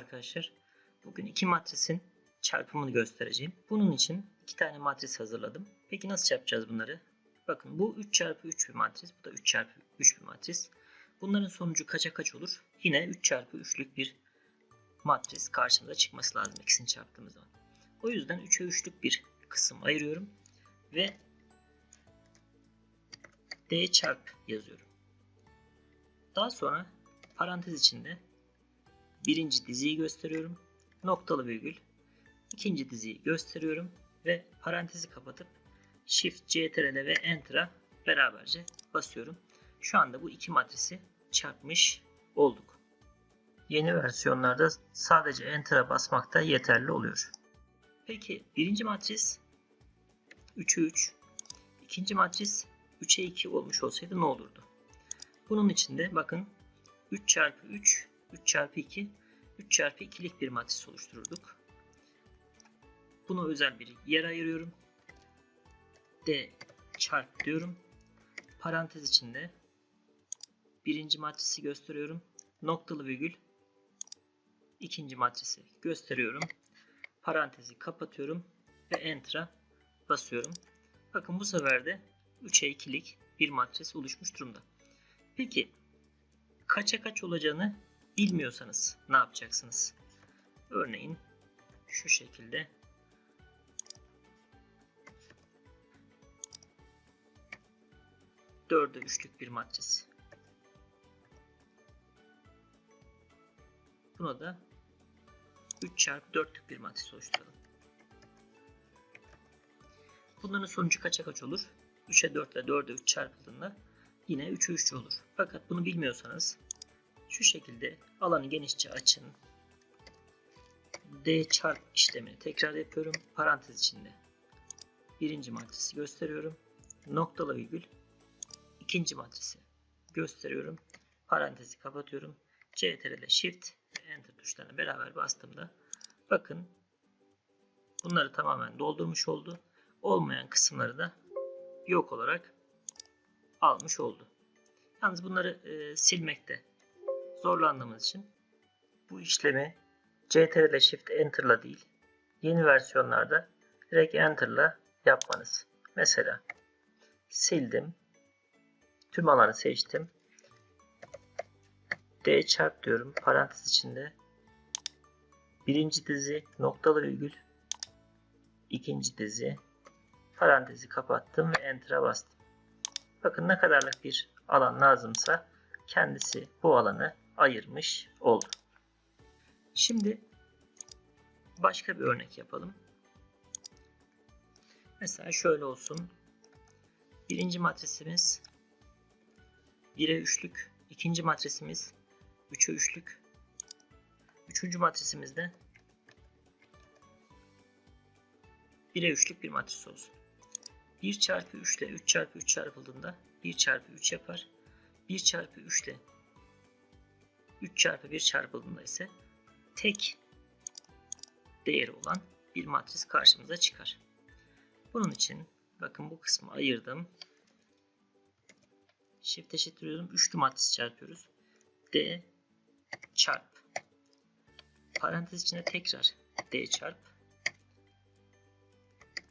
arkadaşlar. Bugün iki matrisin çarpımını göstereceğim. Bunun için iki tane matris hazırladım. Peki nasıl yapacağız bunları? Bakın bu 3 çarpı 3 bir matris. Bu da 3 çarpı 3 bir matris. Bunların sonucu kaça kaç olur? Yine 3 çarpı 3'lük bir matris karşımıza çıkması lazım ikisini çarptığımız zaman. O yüzden 3'e 3'lük bir kısım ayırıyorum. Ve D çarp yazıyorum. Daha sonra parantez içinde birinci diziyi gösteriyorum. Noktalı virgül. ikinci diziyi gösteriyorum. Ve parantezi kapatıp Shift, CTRL ve Enter'a beraberce basıyorum. Şu anda bu iki matrisi çarpmış olduk. Yeni versiyonlarda sadece Enter'a basmak da yeterli oluyor. Peki birinci matris 3'e 3, ikinci matris 3'e 2 olmuş olsaydı ne olurdu? Bunun için de bakın 3 çarpı 3, 3 çarpı 2, 3 çarpı 2'lik bir matris oluştururduk. Bunu özel bir yer ayırıyorum. D çarp diyorum. Parantez içinde birinci matrisi gösteriyorum. Noktalı virgül ikinci matrisi gösteriyorum. Parantezi kapatıyorum ve Enter'a basıyorum. Bakın bu sefer de 3'e 2'lik bir matris oluşmuş durumda. Peki kaça kaç olacağını bilmiyorsanız ne yapacaksınız? Örneğin şu şekilde dörde üçlük bir matris. Buna da 3 çarpı 4'lük bir matris oluşturalım. Bunların sonucu kaça kaç olur? 3'e 4 ile 4'e 3 çarpıldığında yine 3'e 3 olur. Fakat bunu bilmiyorsanız şu şekilde alanı genişçe açın. D çarp işlemini tekrar yapıyorum. Parantez içinde birinci matrisi gösteriyorum. Noktalı virgül ikinci matrisi gösteriyorum. Parantezi kapatıyorum. CTRL Shift ve Enter tuşlarına beraber bastığımda bakın bunları tamamen doldurmuş oldu. Olmayan kısımları da yok olarak almış oldu. Yalnız bunları e, silmekte zorlandığımız için bu işlemi CTRL Shift Enter'la değil yeni versiyonlarda direkt Enter'la yapmanız. Mesela sildim. Tüm alanı seçtim. D çarp diyorum. Parantez içinde birinci dizi noktalı virgül ikinci dizi parantezi kapattım ve Enter'a bastım. Bakın ne kadarlık bir alan lazımsa kendisi bu alanı ayırmış oldu. Şimdi başka bir örnek yapalım. Mesela şöyle olsun. Birinci matrisimiz 1'e 3'lük. ikinci matrisimiz 3'e 3'lük. Üçüncü matrisimizde 1'e 3'lük bir matris olsun. 1 çarpı 3 ile 3 çarpı 3 çarpıldığında 1 çarpı 3 yapar. 1 çarpı 3 ile 3 çarpı 1 çarpıldığında ise tek değeri olan bir matris karşımıza çıkar. Bunun için bakın bu kısmı ayırdım. Shift eşittiriyorum. Üçlü matris çarpıyoruz. D çarp. Parantez içinde tekrar D çarp.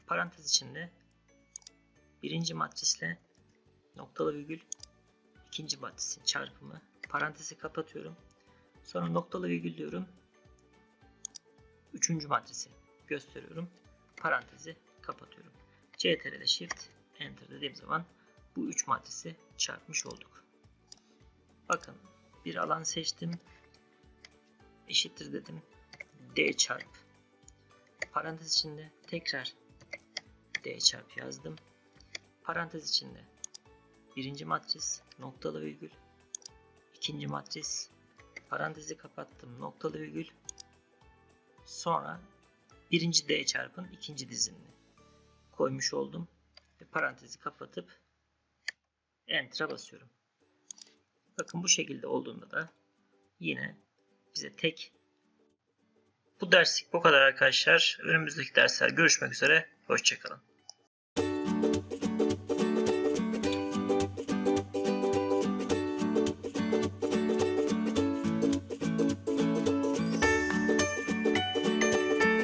Parantez içinde birinci matrisle noktalı virgül ikinci matrisin çarpımı. Parantezi kapatıyorum. Sonra noktalı virgül diyorum. Üçüncü matrisi gösteriyorum. Parantezi kapatıyorum. CTRL Shift Enter dediğim zaman bu üç matrisi çarpmış olduk. Bakın bir alan seçtim. Eşittir dedim. D çarp. Parantez içinde tekrar D çarp yazdım. Parantez içinde birinci matris noktalı virgül ikinci matris parantezi kapattım noktalı virgül sonra birinci D çarpın ikinci dizinini koymuş oldum ve parantezi kapatıp Enter'a basıyorum. Bakın bu şekilde olduğunda da yine bize tek bu derslik bu kadar arkadaşlar. Önümüzdeki dersler görüşmek üzere. Hoşçakalın.